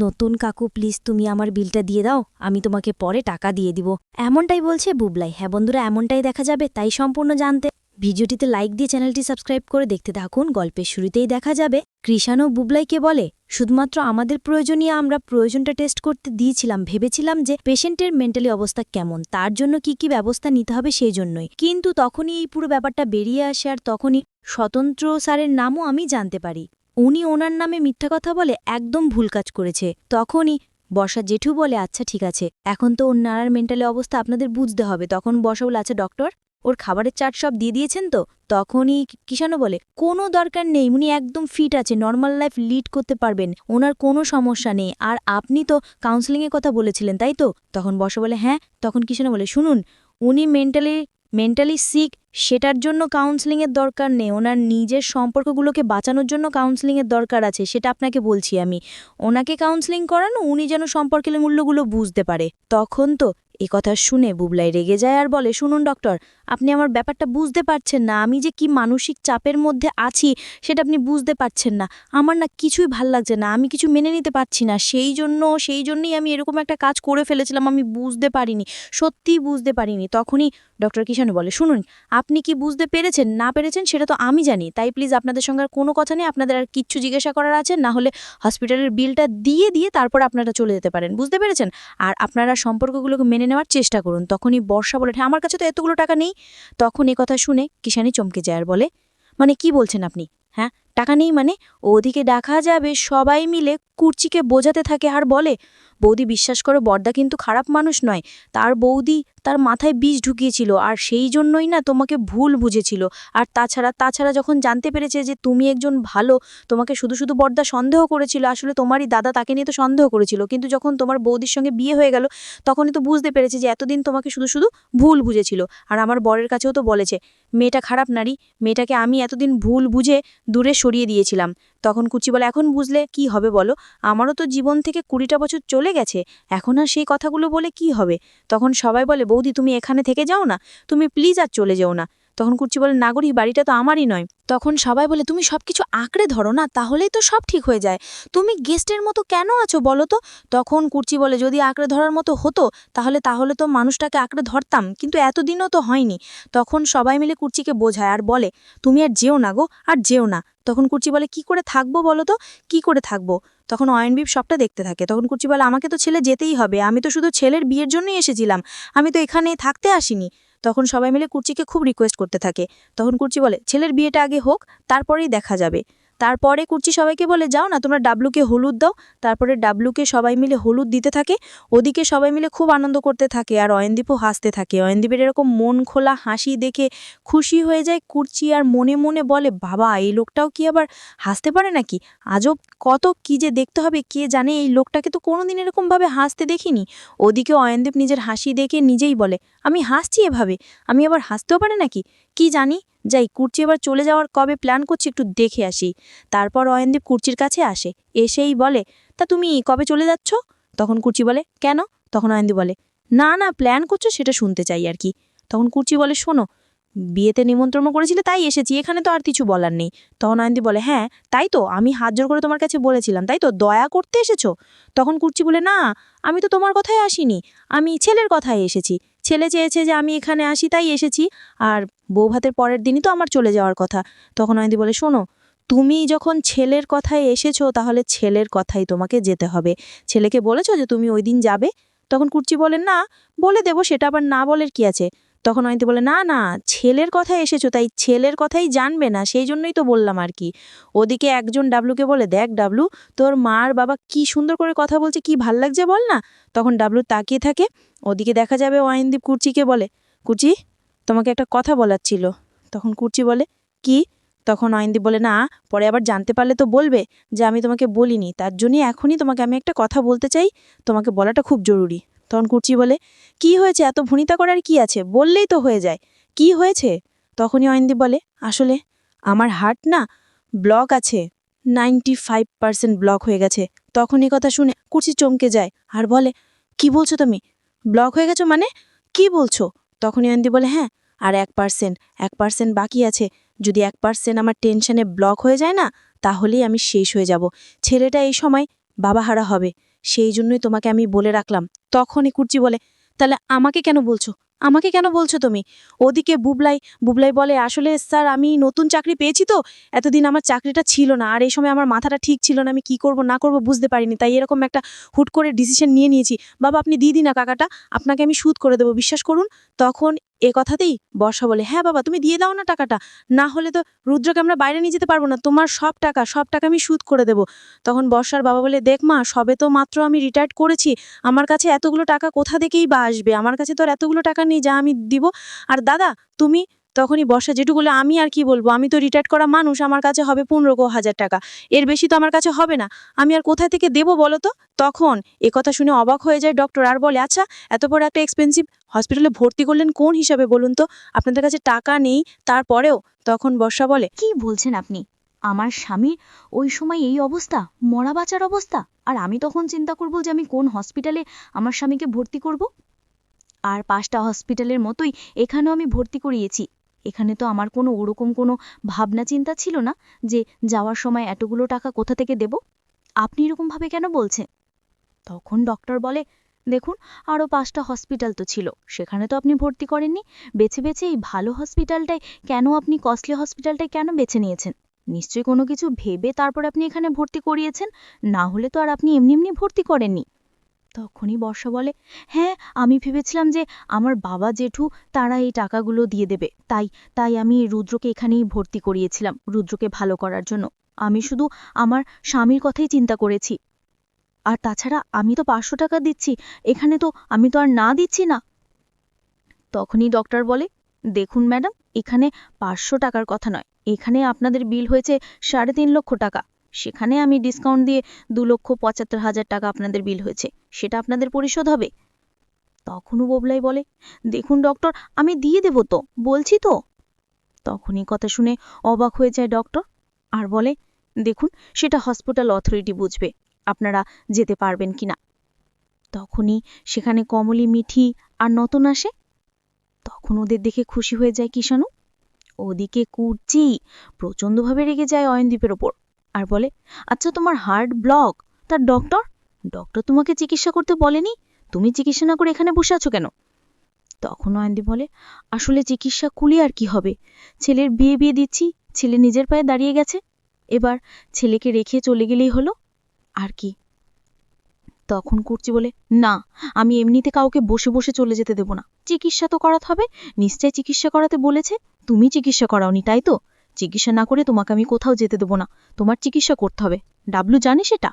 নতুন কাকু প্লিজ তুমি আমার বিলটা দিয়ে দাও, আমি তোমাকে পরে টাকা দিয়ে দিব। এমনটাই বলছে বুবলাই। হ্যাঁ বন্ধুরা, এমনটাই দেখা যাবে, তাই সম্পূর্ণ জানতে। ভিডিওটিতে লাইক দিয়ে চ্যানেলটি সাবস্ক্রাইব করে দেখতে থাকুন। গল্পের শুরুতেই দেখা যাবে, কৃষাণ ও বুবলাইকে বলে, শুধুমাত্র আমাদের প্রয়োজনীয় আমরা প্রয়োজনটা টেস্ট করতে দিয়েছিলাম, ভেবেছিলাম যে পেশেন্টের মেন্টালি অবস্থা কেমন, তার জন্য কি কি ব্যবস্থা নিতে হবে সেই জন্যই। কিন্তু তখনই এই পুরো ব্যাপারটা বেরিয়ে আসে আর তখনই স্বতন্ত্র স্যারের নামও আমি জানতে পারি। উনি ওনার নামে মিথ্যা কথা বলে একদম ভুল কাজ করেছে। তখনই বর্ষা জেঠু বলে আচ্ছা ঠিক আছে। এখন তো ওর নানার মেন্টালি অবস্থা আপনাদের বুঝতে হবে। তখন বর্ষা বলে আচ্ছা ডক্টর ওর খাবারের চার্ট সব দিয়ে দিয়েছেন তো? তখনই কিষাণও বলে, কোনো দরকার নেই। উনি একদম ফিট আছে নর্মাল লাইফ লিড করতে পারবেন। ওনার কোনো সমস্যা নেই। আর আপনি তো কাউন্সেলিংয়ের কথা বলেছিলেন, তাই তো? তখন বর্ষা বলে হ্যাঁ। তখন কিষাণও বলে, শুনুন, উনি মেন্টালি মেন্টালি সিক, সেটার জন্য কাউন্সেলিংয়ের দরকার নেই। ওনার নিজের সম্পর্কগুলোকে বাঁচানোর জন্য কাউন্সেলিংয়ের দরকার আছে, সেটা আপনাকে বলছি আমি। ওনাকে কাউন্সেলিং করানো, উনি যেন সম্পর্কের মূল্যগুলো বুঝতে পারে। তখন তো এ কথা শুনে বুবলাই রেগে যায় আর বলে, শুনুন ডক্টর, আপনি আমার ব্যাপারটা বুঝতে পারছেন না। আমি যে কি মানসিক চাপের মধ্যে আছি, সেটা আপনি বুঝতে পারছেন না। আমার না কিছুই ভালো লাগছে না। আমি কিছু মেনে নিতে পারছি না। সেই জন্য, সেই জন্যই আমি এরকম একটা কাজ করে ফেলেছিলাম, আমি বুঝতে পারিনি। সত্যিই বুঝতে পারিনি। তখনই ডক্টর কিষাণু বলে, শুনুন, আপনি কি বুঝতে পেরেছেন? না পেরেছেন, সেটা তো আমি জানি। তাই প্লিজ আপনাদের সঙ্গে আর কোনো কথা নেই। আপনাদের আর কিচ্ছু জিজ্ঞাসা করার আছে? না হলে হসপিটালের বিলটা দিয়ে দিয়ে তারপর আপনারা চলে যেতে পারেন। বুঝতে পেরেছেন? আর আপনারা সম্পর্কগুলোকে মেনে নেওয়ার চেষ্টা করুন। তখনই বর্ষা বলে আমার কাছে তো এতগুলো টাকা নেই। তখন এ কথা শুনে কিষানি চমকে যায় আর বলে মানে কি বলছেন আপনি? হ্যাঁ টাকা নেই মানে? ওদিকে দেখা যাবে সবাই মিলে কুর্চিকে বোঝাতে থাকে আর বলে, বৌদি বিশ্বাস করো, বর্দা কিন্তু খারাপ মানুষ নয়। তার বৌদি তার মাথায় বীজ ঢুকিয়েছিল আর সেই জন্যই না তোমাকে ভুল বুঝেছিল। আর তাছাড়া তাছাড়া যখন জানতে পেরেছে যে তুমি একজন ভালো, তোমাকে শুধু শুধু বর্দা সন্দেহ করেছিল, আসলে তোমারই দাদা তাকে নিয়ে তো সন্দেহ করেছিল। কিন্তু যখন তোমার বৌদির সঙ্গে বিয়ে হয়ে গেল, তখনই তো বুঝতে পেরেছে যে এতদিন তোমাকে শুধু শুধু ভুল বুঝেছিল। আর আমার বরের কাছেও তো বলেছে, মেয়েটা খারাপ নারী, মেয়েটাকে আমি এতদিন ভুল বুঝে দূরে সরিয়ে দিয়েছিলাম। তখন কুচি বলে এখন বুঝলে কি হবে বলো? আমারও তো জীবন থেকে কুড়িটা বছর চলে গেছে। এখন আর সেই কথাগুলো বলে কি হবে? তখন সবাই বলে, বৌদি, তুমি এখানে থেকে যাও না। তুমি প্লিজ আর চলে যেও না। তখন কুচি বলে নাগরিক বাড়িটা তো আমারই নয়। তখন সবাই বলে, তুমি সব কিছু আঁকড়ে ধরো না, তাহলেই তো সব ঠিক হয়ে যায়। তুমি গেস্টের মতো কেন আছো বলো তো? তখন কুর্চি বলে, যদি আঁকড়ে ধরার মতো হতো, তাহলে তাহলে তো মানুষটাকে আঁকড়ে ধরতাম, কিন্তু এতদিনও তো হয়নি। তখন সবাই মিলে কুর্চিকে বোঝায় আর বলে, তুমি আর যেও না গো, আর যেও না। তখন কুর্চি বলে, কি করে থাকব বলো তো? কি করে থাকব? তখন অয়নবীপ সবটা দেখতে থাকে। তখন কুর্চি বলে, আমাকে তো ছেলে যেতেই হবে, আমি তো শুধু ছেলের বিয়ের জন্যই এসেছিলাম। আমি তো এখানে থাকতে আসিনি। তখন সবাই মিলে কুর্চিকে খুব রিকোয়েস্ট করতে থাকে। তখন কুর্চি বলে, ছেলের বিয়েটা আগে হোক, তারপরেই দেখা যাবে। তারপরে কুর্চি সবাইকে বলে, যাও না, তোমরা ডাবলুকে হলুদ দাও। তারপরে ডাবলুকে সবাই মিলে হলুদ দিতে থাকে। ওদিকে সবাই মিলে খুব আনন্দ করতে থাকে আর অয়নদীপও হাসতে থাকে। অয়নদীপের এরকম মন খোলা হাসি দেখে খুশি হয়ে যায় কুর্চি আর মনে মনে বলে, বাবা, এই লোকটাও কি আবার হাসতে পারে নাকি? আজব কত কি যে দেখতে হবে, কে জানে এই লোকটাকে তো কোনোদিন এরকমভাবে হাসতে দেখিনি। ওদিকে অয়নদীপ নিজের হাসি দেখে নিজেই বলে, আমি হাসছি এভাবে, আমি আবার হাসতেও পারে নাকি? কি জানি? যাই, কুর্চি এবার চলে যাওয়ার কবে প্ল্যান করছি একটু দেখে আসি। তারপর অয়নদীপ কুর্চির কাছে আসে। এসেই বলে, তা তুমি কবে চলে যাচ্ছ? তখন কুর্চি বলে, কেন? তখন অয়নদীপ বলে, না না প্ল্যান করছ সেটা শুনতে চাই আর কি। তখন কুর্চি বলে, শোনো, বিয়েতে নিমন্ত্রণ করেছিলে তাই এসেছি, এখানে তো আর কিছু বলার নেই। তখন অয়ন্তী বলে হ্যাঁ তাই তো, আমি হাত জোর করে তোমার কাছে বলেছিলাম, তাই তো, দয়া করতে এসেছ? তখন কুর্চি বলে, না, আমি তো তোমার কথায় আসিনি, আমি ছেলের কথায় এসেছি। ছেলে চেয়েছে যে আমি এখানে আসি, তাই এসেছি। আর বউ ভাতের পরের দিনই তো আমার চলে যাওয়ার কথা। তখন অয়ন্তী বলে, শোনো, তুমি যখন ছেলের কথায় এসেছ, তাহলে ছেলের কথাই তোমাকে যেতে হবে। ছেলেকে বলেছ যে তুমি ওই দিন যাবে? তখন কুর্চি বলেন না, বলে দেবো, সেটা আবার না বলের কি আছে? তখন অয়ন্তী বলে, না না, ছেলের কথায় এসেছ, তাই ছেলের কথাই জানবে না, সেই জন্যই তো বললাম আর কি। ওদিকে একজন ডাবলুকে বলে, দেখ ডাবলু তোর মার বাবা কি সুন্দর করে কথা বলছে, কি ভালো লাগছে বল না? তখন ডাবলু তাকিয়ে থাকে, ওদিকে দেখা যাবে অয়নদীপ কুর্চিকে বলে কুচি তোমাকে একটা কথা বলার ছিল। তখন কুর্চি বলে, কি? তখন অয়নদীপ বলে, না, পরে আবার জানতে পারলে তো বলবে যে আমি তোমাকে বলিনি, তার জন্যই এখনই তোমাকে আমি একটা কথা বলতে চাই, তোমাকে বলাটা খুব জরুরি। তখন কুর্চি বলে, কি হয়েছে? এত ভুনিতা করার কি আছে? বললেই তো হয়ে যায়। কি হয়েছে? তখনই অয়নদীপ বলে, আসলে আমার হার্ট না ব্লক আছে, নাইনটি ফাইভ পার্সেন্ট ব্লক হয়ে গেছে। তখন এ কথা শুনে কুর্চি চমকে যায় আর বলে, কি বলছো তুমি? ব্লক হয়ে গেছো মানে? কি বলছো? তখনই অয়নদীপ বলে হ্যাঁ আর এক পার্সেন্ট এক পার্সেন্ট বাকি আছে। যদি এক পার্সেন্ট আমার টেনশনে ব্লক হয়ে যায় না, তাহলেই আমি শেষ হয়ে যাব। ছেলেটা এই সময় বাবাহারা হবে। সেই জন্যই তোমাকে আমি বলে রাখলাম। তখনই কুর্চি বলে, তাহলে আমাকে কেন বলছো? আমাকে কেন বলছো তুমি? ওদিকে বুবলাই বুবলাই বলে, আসলে স্যার, আমি নতুন চাকরি পেয়েছি তো, এতদিন আমার চাকরিটা ছিল না, আর এই সময় আমার মাথাটা ঠিক ছিল না, আমি কি করব, না করব বুঝতে পারিনি, তাই এরকম একটা হুট করে ডিসিশন নিয়ে নিয়েছি। বাবা, আপনি দিয়ে দিন না টাকাটা আপনাকে আমি সুদ করে দেবো, বিশ্বাস করুন? তখন এ কথাতেই বর্ষা বলে হ্যাঁ বাবা, তুমি দিয়ে দাও না টাকাটা। না হলে তো রুদ্রকে আমরা বাইরে নিয়ে যেতে পারব না। তোমার সব টাকা সব টাকা আমি সুদ করে দেব। তখন বর্ষার বাবা বলে, দেখ মা, সবে তো মাত্র আমি রিটায়ার্ড করেছি। আমার কাছে এতগুলো টাকা কোথা থেকেই বা আসবে? আমার কাছে তো আর এতগুলো টাকা নেই যা আমি দিব। আর দাদা, তুমি তখনই বর্ষা যেটু বলে আমি আর কি বলব? আমি তো রিটায়ার্ড করা মানুষ, আমার কাছে হবে পনেরো হাজার টাকা। এর বেশি তো আমার কাছে হবে না। আমি আর কোথায় থেকে দেবো বলো তো? তখন কথা শুনে অবাক হয়ে যায় ডক্টর আর বলে আচ্ছা এত বড় একটা এক্সপেন্সিভ হসপিটালে ভর্তি করলেন কোন হিসাবে বলুন তো? আপনাদের কাছে টাকা নেই, তারপরেও? তখন বর্ষা বলে, কি বলছেন আপনি? আমার স্বামীর ওই সময় এই অবস্থা, মরা বাঁচার অবস্থা? আর আমি তখন চিন্তা করব যে আমি কোন হসপিটালে আমার স্বামীকে ভর্তি করব? আর পাঁচটা হসপিটালের মতোই এখানেও আমি ভর্তি করিয়েছি। এখানে তো আমার কোনো ওরকম কোনো ভাবনা চিন্তা ছিল না যে যাওয়ার সময় এতগুলো টাকা কোথা থেকে দেব। আপনি এরকমভাবে কেন বলছেন? তখন ডক্টর বলে, দেখুন আরও পাঁচটা হসপিটাল তো ছিল, সেখানে তো আপনি ভর্তি করেননি। বেছে বেছে এই ভালো হসপিটালটাই কেন আপনি কস্টলি হসপিটালটাই কেন বেছে নিয়েছেন? নিশ্চয়ই কোনো কিছু ভেবে তারপর আপনি এখানে ভর্তি করিয়েছেন, না হলে তো আর আপনি এমনি এমনি ভর্তি করেননি। তখনই বর্ষা বলে হ্যাঁ আমি ভেবেছিলাম যে আমার বাবা জেঠু তারা এই টাকাগুলো দিয়ে দেবে। তাই তাই আমি রুদ্রকে এখানেই ভর্তি করিয়েছিলাম, রুদ্রকে ভালো করার জন্য। আমি শুধু আমার স্বামীর কথাই চিন্তা করেছি। আর তাছাড়া আমি তো পাঁচশো টাকা দিচ্ছি, এখানে তো আমি তো আর না দিচ্ছি না। তখনই ডক্টর বলে, দেখুন ম্যাডাম, এখানে পাঁচশো টাকার কথা নয়। এখানে আপনাদের বিল হয়েছে সাড়ে তিন লক্ষ টাকা। সেখানে আমি ডিসকাউন্ট দিয়ে দু লক্ষ পঁচাত্তর হাজার টাকা আপনাদের বিল হয়েছে। সেটা আপনাদের পরিশোধ হবে। তখনও ববলাই বলে, দেখুন ডক্টর আমি দিয়ে দেব তো, বলছি তো। তখনই কথা শুনে অবাক হয়ে যায় ডক্টর আর বলে, দেখুন, সেটা হসপিটাল অথরিটি বুঝবে, আপনারা যেতে পারবেন কিনা? তখনই সেখানে কমলি, মিঠি আর নতুন আসে। তখন ওদের দেখে খুশি হয়ে যায় কিষাণু। ওদিকে কুর্চি প্রচণ্ডভাবে রেগে যায় অয়নদ্বীপের ওপর। আর বলে আচ্ছা তোমার হার্ট ব্লক, তার ডক্টর? ডক্টর তোমাকে চিকিৎসা করতে বলেনি। তুমি চিকিৎসা না করে এখানে বসে আছো কেন? তখন অয়নদীপ বলে, আসলে চিকিৎসা কুলি আর কি হবে? ছেলের বিয়ে বিয়ে দিচ্ছি, ছেলে নিজের পায়ে দাঁড়িয়ে গেছে। এবার ছেলেকে রেখে চলে গেলেই হলো? আর কি? তখন কুর্চি বলে, না, আমি এমনিতে কাউকে বসে বসে চলে যেতে দেব না। চিকিৎসা তো করাতে হবে। নিশ্চয় চিকিৎসা করাতে বলেছে। তুমি চিকিৎসা করাওনি, তাই তো? চিকিৎসা না করে তোমাকে আমি কোথাও যেতে দেবো না। তোমার চিকিৎসা করতে হবে। ডাবলু জানে সেটা?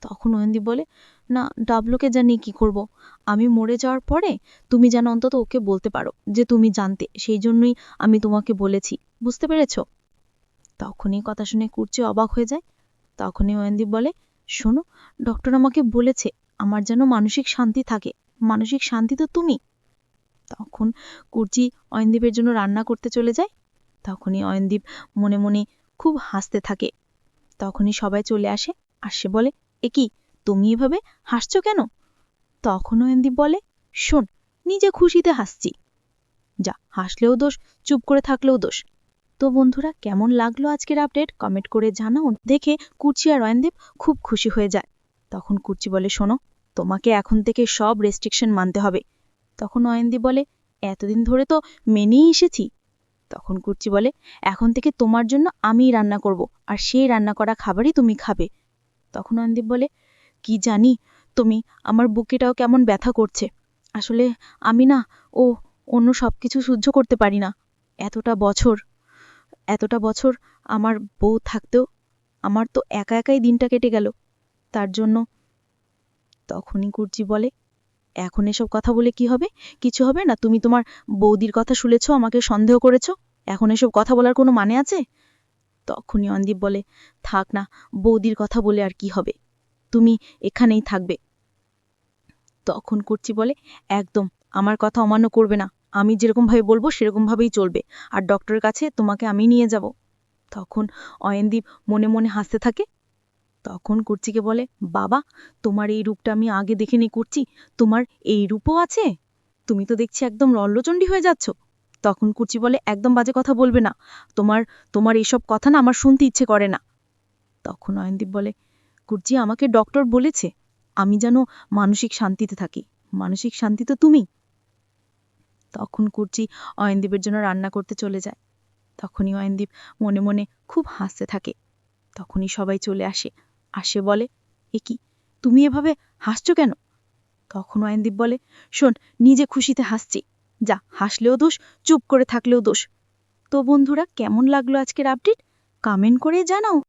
তখন অয়নদীপ বলে, না, ডাবলুকে জানি কি করব? আমি মরে যাওয়ার পরে তুমি যেন অন্তত ওকে বলতে পারো যে তুমি জানতে। সেই জন্যই আমি তোমাকে বলেছি। বুঝতে পেরেছ? তখনই কথা শুনে কুর্চি অবাক হয়ে যায়। তখনই অয়নদীপ বলে, শোনো, ডক্টর আমাকে বলেছে, আমার যেন মানসিক শান্তি থাকে। মানসিক শান্তি তো তুমি? তখন কুর্চি অয়নদীপের জন্য রান্না করতে চলে যায়। তখনই অয়নদীপ মনে মনে খুব হাসতে থাকে। তখনই সবাই চলে আসে আর সে বলে, এ কি, তুমি এভাবে হাসছো কেন? তখন অয়নদীপ বলে, শোন, নিজে খুশিতে হাসছি। যা, হাসলেও দোষ, চুপ করে থাকলেও দোষ। তো বন্ধুরা, কেমন লাগল আজকের আপডেট কমেন্ট করে জানাও। দেখে কুর্চি আর অয়নদীপ খুব খুশি হয়ে যায়। তখন কুর্চি বলে, শোনো, তোমাকে এখন থেকে সব রেস্ট্রিকশন মানতে হবে। তখন অয়নদীপ বলে, এতদিন ধরে তো মেনেই এসেছি। তখন কুর্চি বলে, এখন থেকে তোমার জন্য আমিই রান্না করব, আর সেই রান্না করা খাবারই তুমি খাবে। তখন অয়নদীপ বলে, কি জানি, তুমি, আমার বুকেটাও কেমন ব্যথা করছে। আসলে আমি না, ও অন্য সব কিছু সহ্য করতে পারি না। এতটা বছর এতটা বছর আমার বউ থাকতেও আমার তো একা একাই দিনটা কেটে গেল। তার জন্য তখনই কুর্চি বলে এখন এসব কথা বলে কি হবে? কিছু হবে না? তুমি তোমার বৌদির কথা শুনেছ, আমাকে সন্দেহ করেছ? এখন এসব কথা বলার কোনো মানে আছে? তখনই অন্দীপ বলে, থাক না, বৌদির কথা বলে আর কি হবে? তুমি এখানেই থাকবে। তখন কুর্চি বলে, একদম, আমার কথা অমান্য করবে না। আমি যেরকমভাবে বলব, সেরকমভাবেই চলবে। আর ডক্টরের কাছে তোমাকে আমি নিয়ে যাব। তখন অয়নদীপ মনে মনে হাসতে থাকে। তখন কুর্চিকে বলে, বাবা, তোমার এই রূপটা আমি আগে দেখে দেখিনি কুর্চি তোমার এই রূপও আছে? তুমি তো দেখছি একদম রল্লচণ্ডী হয়ে যাচ্ছ। তখন কুর্চি বলে, একদম বাজে কথা বলবে না। তোমার তোমার এইসব কথা না আমার শুনতে ইচ্ছে করে না। তখন অয়নদীপ বলে কুর্চি আমাকে ডক্টর বলেছে, আমি যেন মানসিক শান্তিতে থাকি। মানসিক শান্তি তো তুমি? তখন কুর্চি অয়নদীপের জন্য রান্না করতে চলে যায়। তখনই অয়নদীপ মনে মনে খুব হাসতে থাকে। তখনই সবাই চলে আসে। আসে বলে, এ কি, তুমি এভাবে হাসছ কেন? তখন অয়নদীপ বলে, শোন, নিজে খুশিতে হাসছি। যা, হাসলেও দোষ, চুপ করে থাকলেও দোষ। তো বন্ধুরা, কেমন লাগল আজকের আপডেট কামেন্ট করে জানাও।